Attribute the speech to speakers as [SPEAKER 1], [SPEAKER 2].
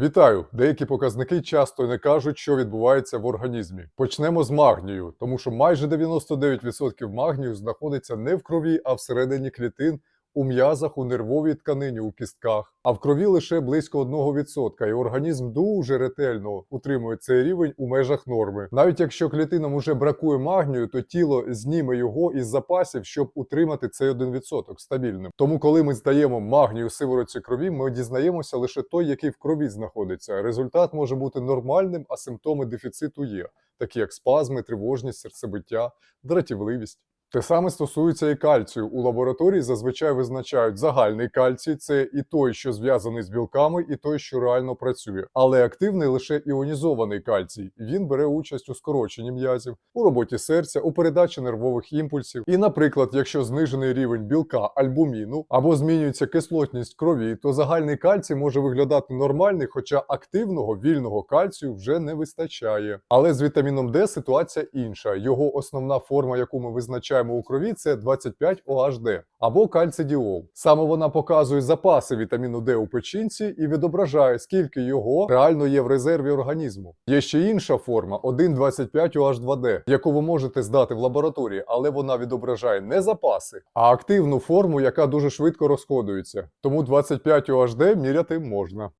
[SPEAKER 1] Вітаю! Деякі показники часто не кажуть, що відбувається в організмі. Почнемо з магнію, тому що майже 99% магнію знаходиться не в крові, а всередині клітин, у м'язах, у нервовій тканині, у кістках. А в крові лише близько 1%, і організм дуже ретельно утримує цей рівень у межах норми. Навіть якщо клітинам уже бракує магнію, то тіло зніме його із запасів, щоб утримати цей 1% стабільним. Тому, коли ми здаємо магнію у сиворотці крові, ми дізнаємося лише той, який в крові знаходиться. Результат може бути нормальним, а симптоми дефіциту є, такі як спазми, тривожність, серцебиття, дратівливість. Те саме стосується і кальцію. У лабораторії зазвичай визначають загальний кальцій, це і той, що зв'язаний з білками, і той, що реально працює. Але активний лише іонізований кальцій. Він бере участь у скороченні м'язів, у роботі серця, у передачі нервових імпульсів. І, наприклад, якщо знижений рівень білка альбуміну або змінюється кислотність крові, то загальний кальцій може виглядати нормальний, хоча активного вільного кальцію вже не вистачає. Але з вітаміном Д ситуація інша. Його основна форма, яку ми визначаємо у крові, це 25 OHD або кальцидіол. Саме вона показує запаси вітаміну Д у печінці і відображає, скільки його реально є в резерві організму. Є ще інша форма 1,25OH2D, яку ви можете здати в лабораторії, але вона відображає не запаси, а активну форму, яка дуже швидко розходується. Тому 25 OHD міряти можна.